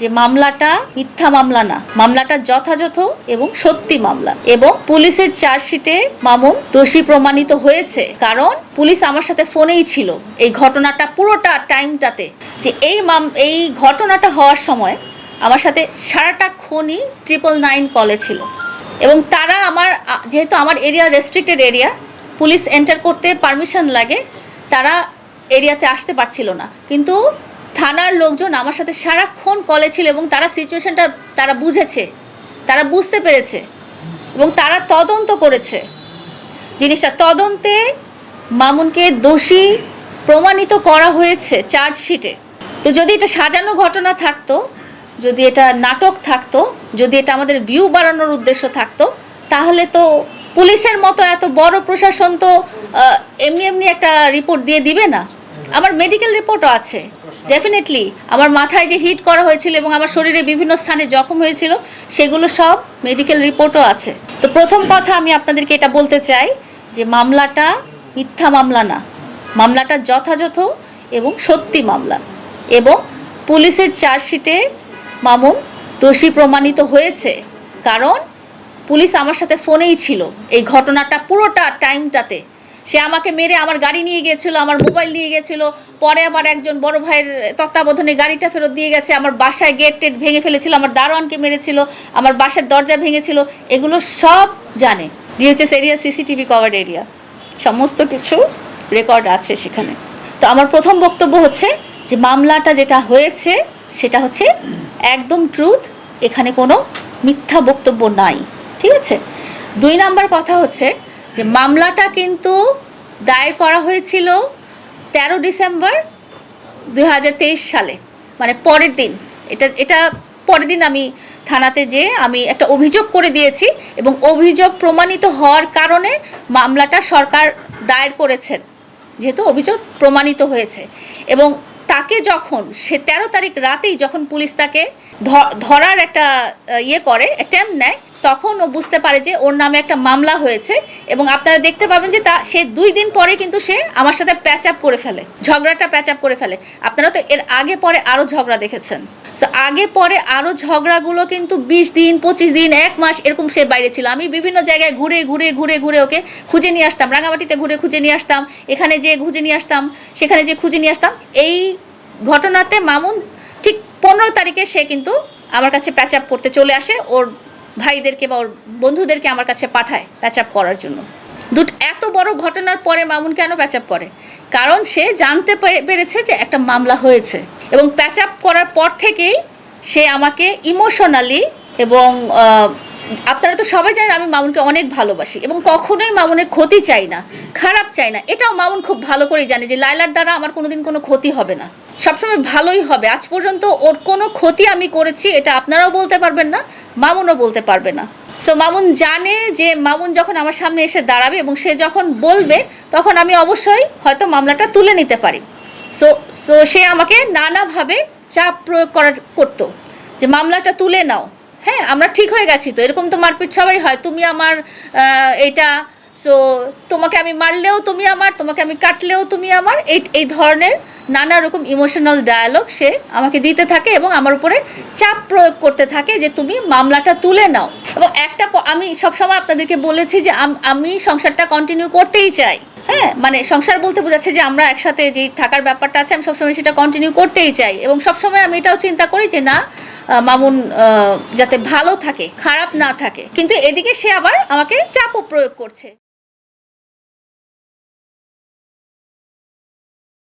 যে মামলাটা মিথ্যা মামলা না, মামলাটা যথাযথ এবং সত্যি মামলা। এবং পুলিশের চার্জশিটে মামুন দোষী প্রমাণিত হয়েছে। কারণ পুলিশ আমার সাথে ফোনেই ছিল। এই ঘটনাটা পুরোটা টাইমটাতে যে এই মাম, এই ঘটনাটা হওয়ার সময় আমার সাথে সারাটা খনি ট্রিপল নাইন কলে ছিল। এবং তারা আমার যেহেতু আমার area restricted area police enter করতে পারমিশন লাগে, তারা এরিয়াতে আসতে পারছিল না। কিন্তু থানার লোকজন আমার সাথে সারাক্ষণ কলে ছিল এবং তারা সিচুয়েশনটা তারা বুঝেছে। তারা বুঝতে পেরেছে এবং তারা তদন্ত করেছে। জিনিসটা তদন্তে মামুনকে দোষী প্রমাণিত করা হয়েছে চার্জশিটে তো যদি এটা সাজানো ঘটনা থাকতো, যদি এটা নাটক থাকতো, যদি এটা আমাদের ভিউ বাড়ানোর উদ্দেশ্য থাকতো, তাহলে তো পুলিশের মতো এত বড় প্রশাসন তো এমনি এমনি একটা রিপোর্ট দিয়ে দিবে না। আমার মেডিকেল রিপোর্টও আছে। ডেফিনেটলি আমার মাথায় যে হিট করা হয়েছিল এবং আমার শরীরে বিভিন্ন স্থানে জখম হয়েছিল, সেগুলো সব মেডিকেল রিপোর্টও আছে। তো প্রথম কথা আমি আপনাদেরকে এটা বলতে চাই যে মামলাটা মিথ্যা মামলা না। মামলাটা যথাযথ এবং সত্যি মামলা। এবং পুলিশের চার্জশিটে মামুন দোষী প্রমাণিত হয়েছে। কারণ পুলিশ আমার সাথে ফোনেই ছিল। এই ঘটনাটা পুরোটা টাইমটাতে সে আমাকে মেরে আমার গাড়ি নিয়ে গিয়েছিল আমার মোবাইল নিয়ে গিয়েছিল পরে আবার একজন বড় ভাইয়ের তত্ত্বাবধানে গাড়িটা ফেরত দিয়ে গেছে, আমার বাসায় গেট টেট ভেঙে ফেলেছিল, আমার দারোয়ানকে মেরেছিল, আমার বাসার দরজা ভেঙেছিল, এগুলো সব জানে। DHS area CCTV cover area সমস্ত কিছু রেকর্ড আছে সেখানে। তো আমার প্রথম বক্তব্য হচ্ছে যে মামলাটা যেটা হয়েছে, সেটা হচ্ছে একদম ট্রুথ এখানে কোনো মিথ্যা বক্তব্য নাই। ঠিক আছে? দুই নাম্বার কথা হচ্ছে যে মামলাটা কিন্তু দায়ের করা হয়েছিল তেরো ডিসেম্বর দুই হাজার তেইশ সালে মানে পরের দিন। এটা এটা পরের দিন আমি থানাতে যে আমি একটা অভিযোগ করে দিয়েছি এবং অভিযোগ প্রমাণিত হওয়ার কারণে মামলাটা সরকার দায়ের করেছেন, যেহেতু অভিযোগ প্রমাণিত হয়েছে। এবং তাকে যখন সে তেরো তারিখ রাতেই যখন পুলিশ তাকে ধরার একটা ইয়ে করে অ্যাটেম্প নেয়, তখন ও বুঝতে পারে যে ওর নামে একটা মামলা হয়েছে এবং আপনারা দেখতে পাবেন যে তা, সে দুই দিন পরে কিন্তু সে আমার সাথে প্যাচ আপ করে ফেলে, ঝগড়াটা প্যাচ আপ করে ফেলে। আপনারা তো এর আগে পরে আরও ঝগড়া দেখেছেন। সো আগে পরে আরও ঝগড়াগুলো কিন্তু বিশ দিন, পঁচিশ দিন, এক মাস এরকম সে বাইরে ছিল। আমি বিভিন্ন জায়গায় ঘুরে ঘুরে ঘুরে ঘুরে ওকে খুঁজে নিয়ে আসতাম, রাঙামাটিতে ঘুরে খুঁজে নিয়ে আসতাম, এখানে যে খুঁজে নিয়ে আসতাম, সেখানে যে খুঁজে নিয়ে আসতাম। এই ঘটনাতে মামুন ঠিক পনেরো তারিখে সে কিন্তু আমার কাছে প্যাচ আপ করতে চলে আসে, ওর ভাইদেরকে বা ওর বন্ধুদেরকে আমার কাছে পাঠায় প্যাচ আপ করার জন্য। দুট, এত বড় ঘটনার পরে মামুন কেন প্যাচ আপ করে? কারণ সে জানতে পেরেছে যে একটা মামলা হয়েছে। এবং প্যাচ আপ করার পর থেকেই সে আমাকে ইমোশনালি এবং আপনারা তো সবাই জানেন আমি মামুনকে অনেক ভালোবাসি এবং কখনোই মামুনের ক্ষতি চাই না, খারাপ চাই না। এটাও মামুন খুব ভালো করেই জানে যে লাইলার দ্বারা আমার কোনোদিন কোনো ক্ষতি হবে না। সবসময় ভালোই হবে। আজ পর্যন্ত ওর কোনো ক্ষতি আমি করেছি, এটা আপনারাও বলতে পারবেন না, মামুনও বলতে পারবে না। সো মামুন জানে যে মামুন যখন আমার সামনে এসে দাঁড়াবে এবং সে যখন বলবে, তখন আমি অবশ্যই হয়তো মামলাটা তুলে নিতে পারি। সো সো সে আমাকে নানাভাবে চাপ প্রয়োগ করার করতো যে মামলাটা তুলে নাও। হ্যাঁ আমরা ঠিক হয়ে গেছি তো, এরকম তো মারপিট সবাই হয়, তুমি আমার এটা সো তোমাকে আমি মারলেও তুমি আমার, তোমাকে আমি কাটলেও তুমি আমার, এই এই ধরনের নানা রকম ইমোশনাল ডায়ালগ সে আমাকে দিতে থাকে এবং আমার উপরে চাপ প্রয়োগ করতে থাকে যে তুমি মামলাটা তুলে নাও। এবং একটা আমি সবসময় আপনাদেরকে বলেছি যে আমি সংসারটা কন্টিনিউ করতেই চাই। হ্যাঁ? মানে সংসার বলতে বোঝাচ্ছে যে আমরা একসাথে যেই থাকার ব্যাপারটা আছে, আমি সবসময় সেটা কন্টিনিউ করতেই চাই। এবং সবসময় আমি এটাও চিন্তা করি যে না মামুন যাতে ভালো থাকে, খারাপ না থাকে। কিন্তু এদিকে সে আবার আমাকে চাপও প্রয়োগ করছে।